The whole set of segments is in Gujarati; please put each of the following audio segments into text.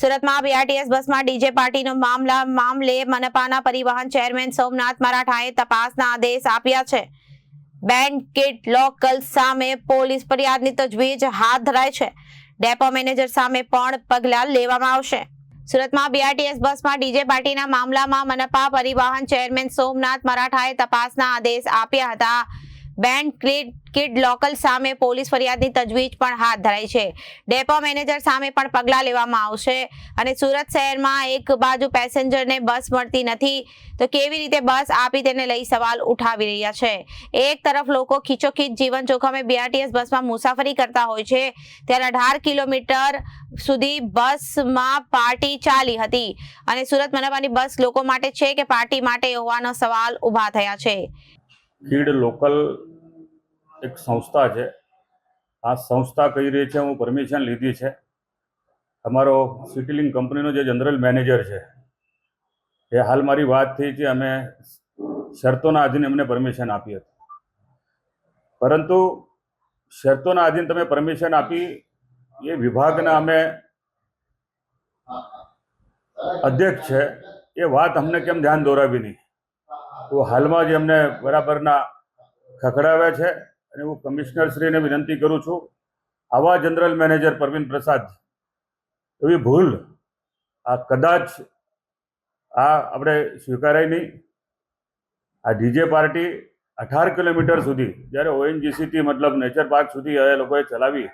સુરતમાં બીઆરટીએસ બસમાં ડીજે પાર્ટીનો મામલા મામલે મનપાના પરિવહન ચેરમેન સોમનાથ મરાઠાએ તપાસના આદેશ આપ્યા છે. બેન્ડ કિટ લોકલ સામે પોલીસ ફરિયાદની તજવીજ હાથ ધરાય છે. ડેપો મેનેજર સામે પણ પગલાં લેવામાં આવશે. સુરતમાં બીઆરટીએસ બસમાં ડીજે પાર્ટીના મામલામાં મનપા પરિવહન ચેરમેન સોમનાથ મરાઠાએ તપાસના આદેશ આપ્યા હતા. બેન્ડ કિડ લોકલ સામે પોલીસ ફરિયાદની તજવીજ પણ હાથ ધરાઈ છે. ડેપો મેનેજર સામે પણ પગલાં લેવામાં આવશે અને સુરત શહેરમાં એક બાજુ પેસેન્જરને બસ મળતી નથી, તો કેવી રીતે બસ આપી તેને લઈ સવાલ ઉઠાવી રહ્યા છે? એક તરફ લોકો ખીચોખીચ જીવન જોખમે બીઆરટીએસ બસમાં મુસાફરી કરતા હોય છે, ત્યારે અઢાર કિલોમીટર સુધી બસમાં પાર્ટી ચાલી હતી અને સુરત મનપાની બસ લોકો માટે છે કે પાર્ટી માટે હોવાનો સવાલ ઊભા થયા છે? કીડ લોકલ એક સંસ્થા છે. આ સંસ્થા કહી રહી છે હું પરમિશન લીધી છે. અમારો સિટીલિંગ કંપનીનો જે જનરલ મેનેજર છે, એ હાલ મારી વાત થઈ છે અમે શરતોના આધીન એમને પરમિશન આપી હતી. પરંતુ શરતોના આધીન તમે પરમિશન આપી, એ વિભાગના અમે અધ્યક્ષ છે, એ વાત અમને કેમ ધ્યાન દોરાવી નહીં? તો હાલમાં જ એમને બરાબરના ખખડાવ્યા છે અને હું કમિશનરશ્રીને વિનંતી કરું છું, આવા જનરલ મેનેજર પ્રવીણ પ્રસાદ, એવી ભૂલ આ કદાચ આ આપણે સ્વીકારાય નહીં. આ ડીજે પાર્ટી અઢાર કિલોમીટર સુધી, જ્યારે ઓએનજીસીથી મતલબ નેચર પાર્ક સુધી એ લોકોએ ચલાવી,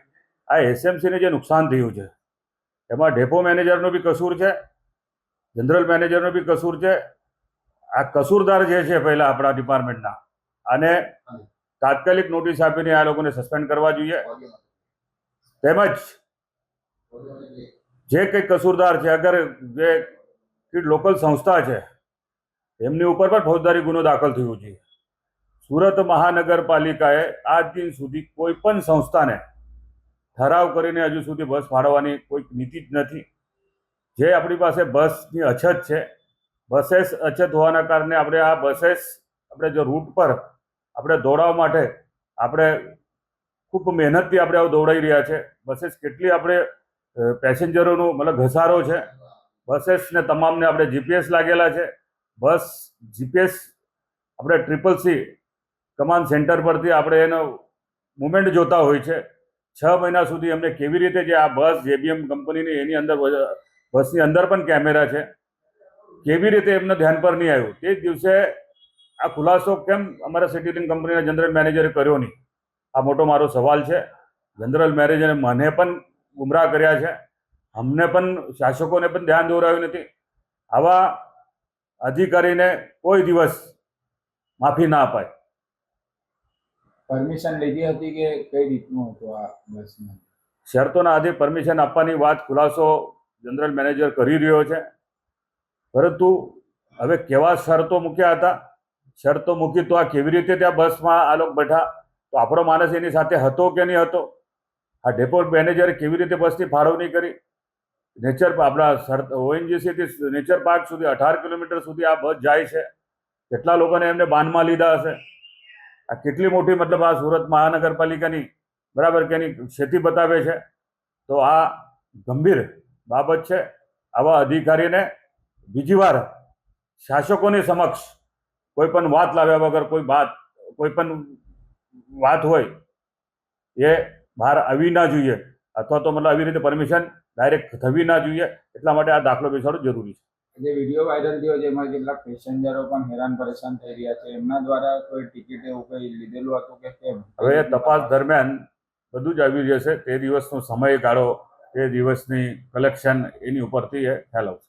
આ એસએમસીને જે નુકસાન થયું છે, એમાં ડેપો મેનેજરનો બી કસૂર છે, જનરલ મેનેજરનો બી કસૂર છે આ કસૂરદાર જે છે પહેલા આપણા ડિપાર્ટમેન્ટના અને તાત્કાલિક નોટિસ આપીને આ લોકોને સસ્પેન્ડ કરવા જોઈએ. તેમજ જે કંઈ કસૂરદાર છે અગર જે લોકલ સંસ્થા છે એમની ઉપર પણ ફોજદારી ગુનો દાખલ થયો છે. સુરત મહાનગરપાલિકાએ આજ દિન સુધી કોઈ પણ સંસ્થાને ઠરાવ કરીને હજુ સુધી બસ ફાળવવાની કોઈ નીતિ જ નથી. જે આપણી પાસે બસની અછત છે બસેસ અછત હોવાના કારણે આપણે આ બસેસ આપણે જો રૂટ પર આપણે દોડાવવા માટે આપણે ખૂબ મહેનતથી આપણે આવું દોડાઈ રહ્યા છે. બસેસ કેટલી આપણે પેસેન્જરોનો મતલબ ઘસારો છે. બસેસને તમામને આપણે જીપીએસ લાગેલા છે. બસ જીપીએસ આપણે ટ્રિપલ સી કમાન્ડ સેન્ટર પરથી આપણે એનો મુવમેન્ટ જોતા હોય છે. છ મહિના સુધી અમને કેવી રીતે જે આ બસ જેબીએમ કંપનીની એની અંદર બસની અંદર પણ કેમેરા છે. કેવી રીતે એમને ધ્યાન પર નહીં આવ્યું? તે જ દિવસે આ ખુલાસો કેમ અમારા સિટીલિંગ કંપનીના જનરલ મેનેજરે કર્યો નહીં? આ મોટો મારો સવાલ છે. જનરલ મેનેજરે મને પણ ગુમરાહ કર્યા છે. અમને પણ શાસકોને પણ ધ્યાન દોરાયું નથી. આવા અધિકારીને કોઈ દિવસ માફી ના અપાય. પરમિશન લીધી હતી કે કઈ રીતનું હતું આ બસમાં શરતોના આધે પરમિશન આપવાની વાત ખુલાસો જનરલ મેનેજર કરી રહ્યો છે. પરંતુ હવે કેવા શરતો મૂક્યા હતા? શરતો મૂકી તો આ કેવી રીતે ત્યાં બસમાં આ લોકો બેઠા? તો આપણો માણસ એની સાથે હતો કે નહીં હતો? આ ડેપો મેનેજરે કેવી રીતે બસની ફાળવણી કરી? નેચર આપણા શરત ઓએનજીસીથી નેચર પાર્ક સુધી અઢાર કિલોમીટર સુધી આ બસ જાય છે. કેટલા લોકોને એમને બાનમાં લીધા હશે? આ કેટલી મોટી મતલબ આ સુરત મહાનગરપાલિકાની બરાબર કે એની ક્ષતિ બતાવે છે? તો આ ગંભીર બાબત છે. આવા અધિકારીને બીજી વાર શાસકોની સમક્ષ કોઈ પણ વાત લાવ્યા વગર કોઈ વાત કોઈ પણ વાત હોય એ બહાર આવી ના જોઈએ. અથવા તો મતલબ આવી રીતે પરમિશન ડાયરેક્ટ થવી ના જોઈએ. એટલા માટે આ દાખલો બેસાડો જરૂરી છે. જે વીડિયો વાયરલ થયો જેમાં કેટલાક પેસેન્જરો પણ હેરાન પરેશાન થઈ રહ્યા છે. એમના દ્વારા કોઈ ટિકિટ એવું કંઈ લીધેલું હતું કે કેમ? હવે એ તપાસ દરમિયાન બધું જ આવી જશે તે દિવસનો સમયગાળો તે દિવસની કલેક્શન એની ઉપરથી એ ખ્યાલ આવશે.